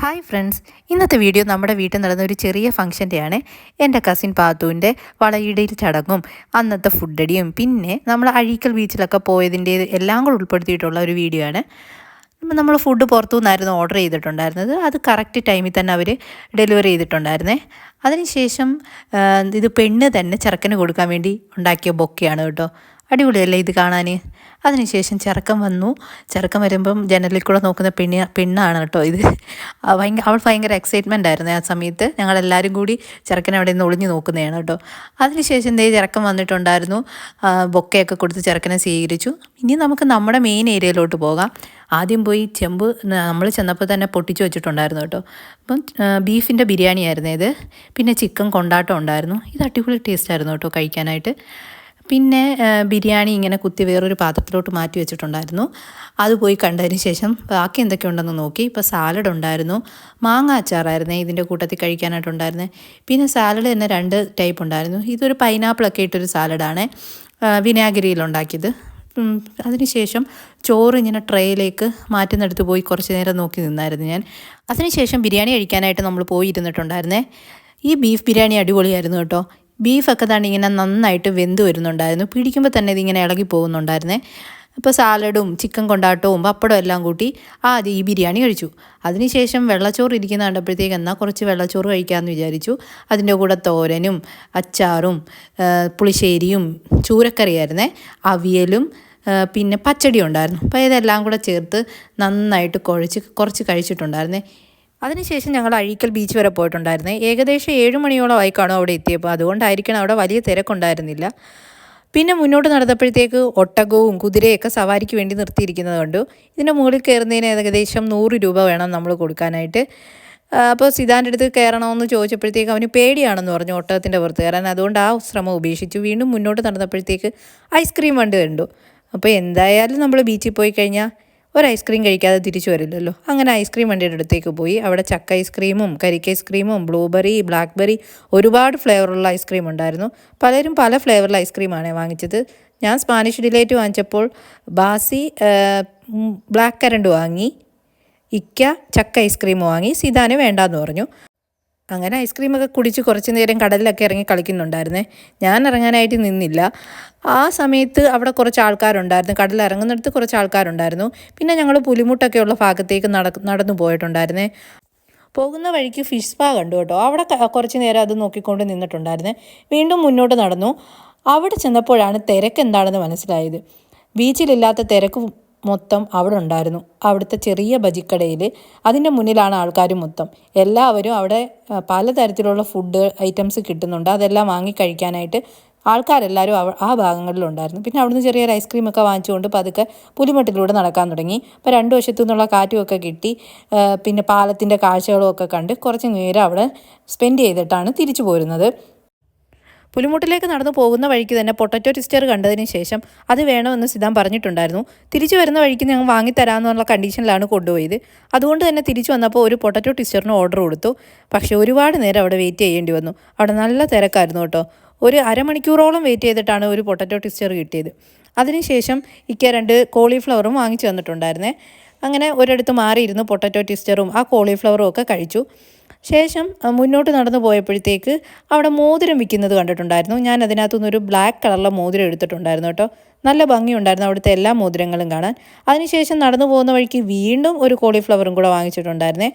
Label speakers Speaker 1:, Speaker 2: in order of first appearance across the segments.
Speaker 1: Hi friends ഇന്നത്തെ video നമ്മുടെ വീട്ടിൽ നടന്ന ഒരു ചെറിയ ഫംഗ്ഷന്റെയാണ് എന്റെ കസിൻ പാത്തുവിന്റെ വളയിടയിൽ ചടങ്ങും അന്നത്തെ ഫുഡടിയും പിന്നെ നമ്മൾ അഴീക്കൽ ബീച്ചിലൊക്കെ പോയതിന്റെ എല്ലാം കൂടെ ഉൾപ്പെടുത്തിയിട്ടുള്ള ഒരു വീഡിയോ ആണ്. നമ്മൾ ഫുഡ് പുറത്തു നിന്നായിരുന്നു ഓർഡർ ചെയ്തിട്ടുണ്ടായിരുന്നത്. അത് കറക്റ്റ് ടൈമിൽ തന്നെ അവർ ഡെലിവറി ചെയ്തിട്ടുണ്ടായിരുന്നേ. അതിനുശേഷം ഇത് പെണ്ണ് തന്നെ ചെറുക്കന് കൊടുക്കാൻ വേണ്ടി ഉണ്ടാക്കിയ ബൊക്കെയാണ് കേട്ടോ. അടിപൊളിയല്ലേ ഇത് കാണാൻ അതിനുശേഷം ചെറുക്കൻ വന്നു. ചെറുക്കൻ വരുമ്പം ജനലിൽ കൂടെ നോക്കുന്ന പെണ്ണി പെണ്ണാണ് കേട്ടോ ഇത്. ഭയങ്കര അവൾ ഭയങ്കര എക്സൈറ്റ്മെന്റ് ആയിരുന്നു ആ സമയത്ത്. ഞങ്ങളെല്ലാവരും കൂടി ചെറുക്കനെ അവിടെ നിന്ന് ഒളിഞ്ഞു നോക്കുന്നതാണ് കേട്ടോ. അതിനുശേഷം ദേ ചെറുക്കൻ വന്നിട്ടുണ്ടായിരുന്നു. ബൊക്കെയൊക്കെ കൊടുത്ത് ചെറുക്കനെ സ്വീകരിച്ചു. ഇനി നമുക്ക് നമ്മുടെ മെയിൻ ഏരിയയിലോട്ട് പോകാം. ആദ്യം പോയി ചെമ്പ് നമ്മൾ ചെന്നപ്പോൾ തന്നെ പൊട്ടിച്ചു വെച്ചിട്ടുണ്ടായിരുന്നു കേട്ടോ. അപ്പം ബീഫിന്റെ ബിരിയാണി ആയിരുന്നു ഇത്. പിന്നെ ചിക്കൻ കൊണ്ടാട്ടം ഉണ്ടായിരുന്നു. ഇത് അടിപൊളി ടേസ്റ്റ് ആയിരുന്നു കേട്ടോ കഴിക്കാനായിട്ട്. പിന്നെ ബിരിയാണി ഇങ്ങനെ കുത്തി വേറൊരു പാത്രത്തിലോട്ട് മാറ്റി വെച്ചിട്ടുണ്ടായിരുന്നു. അത് പോയി കണ്ടതിന് ശേഷം ബാക്കി എന്തൊക്കെയുണ്ടെന്ന് നോക്കി. ഇപ്പോൾ സാലഡ് ഉണ്ടായിരുന്നു. മാങ്ങ അച്ചാറായിരുന്നേ ഇതിന്റെ കൂട്ടത്തിൽ കഴിക്കാനായിട്ടുണ്ടായിരുന്നേ പിന്നെ സാലഡ് തന്നെ രണ്ട് ടൈപ്പ് ഉണ്ടായിരുന്നു. ഇതൊരു പൈനാപ്പിളൊക്കെ ഇട്ടൊരു സാലഡാണ് വിനാഗിരിയിലുണ്ടാക്കിയത് അതിനുശേഷം ചോറ് ഇങ്ങനെ ട്രേയിലേക്ക് മാറ്റുന്നിടത്ത് പോയി കുറച്ച് നേരം നോക്കി നിന്നായിരുന്നു ഞാൻ. അതിനുശേഷം ബിരിയാണി കഴിക്കാനായിട്ട് നമ്മൾ പോയി ഇരുന്നിട്ടുണ്ടായിരുന്നേ. ഈ ബീഫ് ബിരിയാണി അടിപൊളിയായിരുന്നു കേട്ടോ. ബീഫൊക്കെ തന്നെ ഇങ്ങനെ നന്നായിട്ട് വെന്ത് വരുന്നുണ്ടായിരുന്നു. പിടിക്കുമ്പോൾ തന്നെ ഇതിങ്ങനെ ഇളകി പോകുന്നുണ്ടായിരുന്നേ. അപ്പോൾ സാലഡും ചിക്കൻ കൊണ്ടാട്ടവും പപ്പടം എല്ലാം കൂട്ടി ആദ്യം ഈ ബിരിയാണി കഴിച്ചു. അതിനുശേഷം വെള്ളച്ചോറ് ഇരിക്കുന്ന കണ്ടപ്പോഴത്തേക്ക് എന്നാൽ കുറച്ച് വെള്ളച്ചോറ് കഴിക്കാമെന്ന് വിചാരിച്ചു. അതിന്റെ കൂടെ തോരനും അച്ചാറും പുളിശ്ശേരിയും ചൂരക്കറിയായിരുന്നേ. അവിയലും പിന്നെ പച്ചടി ഉണ്ടായിരുന്നു അപ്പോൾ ഇതെല്ലാം കൂടെ ചേർത്ത് നന്നായിട്ട് കുഴച്ച് കുറച്ച് കഴിച്ചിട്ടുണ്ടായിരുന്നേ. അതിനുശേഷം ഞങ്ങൾ അഴീക്കൽ ബീച്ച് വരെ പോയിട്ടുണ്ടായിരുന്നേ. ഏകദേശം ഏഴ് മണിയോളമായി കാണും അവിടെ എത്തിയപ്പോൾ. അതുകൊണ്ടായിരിക്കണം അവിടെ വലിയ തിരക്കുണ്ടായിരുന്നില്ല. പിന്നെ മുന്നോട്ട് നടന്നപ്പോഴത്തേക്ക് ഒട്ടകവും കുതിരയൊക്കെ സവാരിക്ക് വേണ്ടി നിർത്തിയിരിക്കുന്നത് കണ്ടു. ഇതിന്റെ മുകളിൽ കയറുന്നതിന് ഏകദേശം നൂറ് രൂപ വേണം നമ്മൾ കൊടുക്കാനായിട്ട്. അപ്പോൾ സിതാന്റെ അടുത്ത് കയറണമെന്ന് ചോദിച്ചപ്പോഴത്തേക്ക് അവന് പേടിയാണെന്ന് പറഞ്ഞു ഒട്ടകത്തിന്റെ പുറത്ത് കയറാൻ. അതുകൊണ്ട് ആ ശ്രമം ഉപേക്ഷിച്ചു. വീണ്ടും മുന്നോട്ട് നടന്നപ്പോഴത്തേക്ക് ഐസ്ക്രീം വണ്ടി കണ്ടു അപ്പോൾ എന്തായാലും നമ്മൾ ബീച്ചിൽ പോയി കഴിഞ്ഞാൽ ഒരു ഐസ്ക്രീം കഴിക്കാതെ തിരിച്ചു വരില്ലല്ലോ. അങ്ങനെ ഐസ്ക്രീം വണ്ടിയുടെ അടുത്തേക്ക് പോയി. അവിടെ ചക്ക ഐസ്ക്രീമും കരിക്ക് ഐസ്ക്രീമും ബ്ലൂബെറി ബ്ലാക്ക്ബെറി ഒരുപാട് ഫ്ലേവറുള്ള ഐസ്ക്രീം ഉണ്ടായിരുന്നു. പലരും പല ഫ്ലേവറുള്ള ഐസ്ക്രീമാണ് വാങ്ങിച്ചത്. ഞാൻ സ്പാനിഷ് ഡിലേറ്റ് വാങ്ങിച്ചപ്പോൾ ബാസി ബ്ലാക്ക് കരണ്ട് വാങ്ങി ഇക്ക ചക്ക ഐസ്ക്രീം വാങ്ങി സിതാന് വേണ്ടാന്ന് പറഞ്ഞു. അങ്ങനെ ഐസ്ക്രീമൊക്കെ കുടിച്ച് കുറച്ച് നേരം കടലിലൊക്കെ ഇറങ്ങി കളിക്കുന്നുണ്ടായിരുന്നേ. ഞാൻ ഇറങ്ങാനായിട്ട് നിന്നില്ല. ആ സമയത്ത് അവിടെ കുറച്ച് ആൾക്കാരുണ്ടായിരുന്നു. കടലിൽ ഇറങ്ങുന്നിടത്ത് കുറച്ച് ആൾക്കാരുണ്ടായിരുന്നു. പിന്നെ ഞങ്ങൾ പുലിമുട്ടൊക്കെയുള്ള ഭാഗത്തേക്ക് നട നടന്നു പോയിട്ടുണ്ടായിരുന്നേ. പോകുന്ന വഴിക്ക് ഫിഷ് സ്പാ കണ്ടു കേട്ടോ. അവിടെ കുറച്ച് നേരം അത് നോക്കിക്കൊണ്ട് നിന്നിട്ടുണ്ടായിരുന്നേ. വീണ്ടും മുന്നോട്ട് നടന്നു. അവിടെ ചെന്നപ്പോഴാണ് തിരക്ക് എന്താണെന്ന് മനസ്സിലായത്. ബീച്ചിലില്ലാത്ത തിരക്ക് മൊത്തം അവിടെ ഉണ്ടായിരുന്നു. അവിടുത്തെ ചെറിയ ബജിക്കടയിൽ അതിന്റെ മുന്നിലാണ് ആൾക്കാർ മൊത്തം. എല്ലാവരും അവിടെ പലതരത്തിലുള്ള ഫുഡ് ഐറ്റംസ് കിട്ടുന്നുണ്ട്. അതെല്ലാം വാങ്ങി കഴിക്കാനായിട്ട് ആൾക്കാരെല്ലാവരും ആ ഭാഗങ്ങളിലുണ്ടായിരുന്നു. പിന്നെ അവിടുന്ന് ചെറിയൊരു ഐസ്ക്രീം ഒക്കെ വാങ്ങിച്ചുകൊണ്ട് പതുക്കെ പുലിമട്ടിലൂടെ നടക്കാൻ തുടങ്ങി. അപ്പോൾ രണ്ട് വശത്തു നിന്നുള്ള കാറ്റും ഒക്കെ കിട്ടി. പിന്നെ പാലത്തിന്റെ കാഴ്ചകളും ഒക്കെ കണ്ട് കുറച്ച് നേരം അവിടെ സ്പെൻഡ് ചെയ്തിട്ടാണ് തിരിച്ചു പോരുന്നത്. പുലിമുട്ടിലേക്ക് നടന്നു പോകുന്ന വഴിക്ക് തന്നെ പൊട്ടറ്റോ ട്വിസ്റ്റർ കണ്ടതിന് ശേഷം അത് വേണമെന്ന് സിതാൻ പറഞ്ഞിട്ടുണ്ടായിരുന്നു. തിരിച്ചു വരുന്ന വഴിക്ക് ഞങ്ങൾ വാങ്ങിത്തരാമെന്നുള്ള കണ്ടീഷനിലാണ് കൊണ്ടുപോയത്. അതുകൊണ്ട് തന്നെ തിരിച്ചു വന്നപ്പോൾ ഒരു പൊട്ടറ്റോ ട്വിസ്റ്ററിന് ഓർഡർ കൊടുത്തു. പക്ഷേ ഒരുപാട് നേരം അവിടെ വെയിറ്റ് ചെയ്യേണ്ടി വന്നു. അവിടെ നല്ല തിരക്കായിരുന്നു കേട്ടോ. ഒരു അരമണിക്കൂറോളം വെയിറ്റ് ചെയ്തിട്ടാണ് ഒരു പൊട്ടറ്റോ ട്വിസ്റ്റർ കിട്ടിയത്. അതിനുശേഷം ഇക്ക രണ്ട് കോളിഫ്ലവറും വാങ്ങിച്ചു തന്നിട്ടുണ്ടായിരുന്നേ. അങ്ങനെ ഒരിടത്ത് മാറിയിരുന്നു പൊട്ടറ്റോ ട്വിസ്റ്ററും. ആ കോളിഫ്ലവറും ഒക്കെ കഴിച്ചു. ശേഷം മുന്നോട്ട് നടന്നു പോയപ്പോഴത്തേക്ക് അവിടെ മോതിരം വിൽക്കുന്നത് കണ്ടിട്ടുണ്ടായിരുന്നു. ഞാൻ അതിനകത്തുനിന്ന് ഒരു ബ്ലാക്ക് കളറിലെ മോതിരം എടുത്തിട്ടുണ്ടായിരുന്നു കേട്ടോ. നല്ല ഭംഗിയുണ്ടായിരുന്നു അവിടുത്തെ എല്ലാ മോതിരങ്ങളും കാണാൻ. അതിനുശേഷം നടന്നു പോകുന്ന വഴിക്ക് വീണ്ടും ഒരു കോളിഫ്ലവറും കൂടെ വാങ്ങിച്ചിട്ടുണ്ടായിരുന്നേ.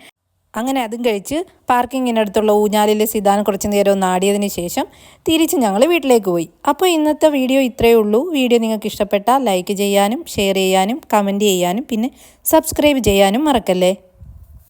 Speaker 1: അങ്ങനെ അതും കഴിച്ച് പാർക്കിങ്ങിനടുത്തുള്ള ഊഞ്ഞാലിലെ സിതാൻ കുറച്ച് നേരം ഒന്ന് ആടിയതിന് ശേഷം തിരിച്ച് ഞങ്ങൾ വീട്ടിലേക്ക് പോയി. അപ്പോൾ ഇന്നത്തെ വീഡിയോ ഇത്രയേ ഉള്ളൂ. വീഡിയോ നിങ്ങൾക്ക് ഇഷ്ടപ്പെട്ടാൽ ലൈക്ക് ചെയ്യാനും ഷെയർ ചെയ്യാനും കമന്റ് ചെയ്യാനും പിന്നെ സബ്സ്ക്രൈബ് ചെയ്യാനും മറക്കല്ലേ?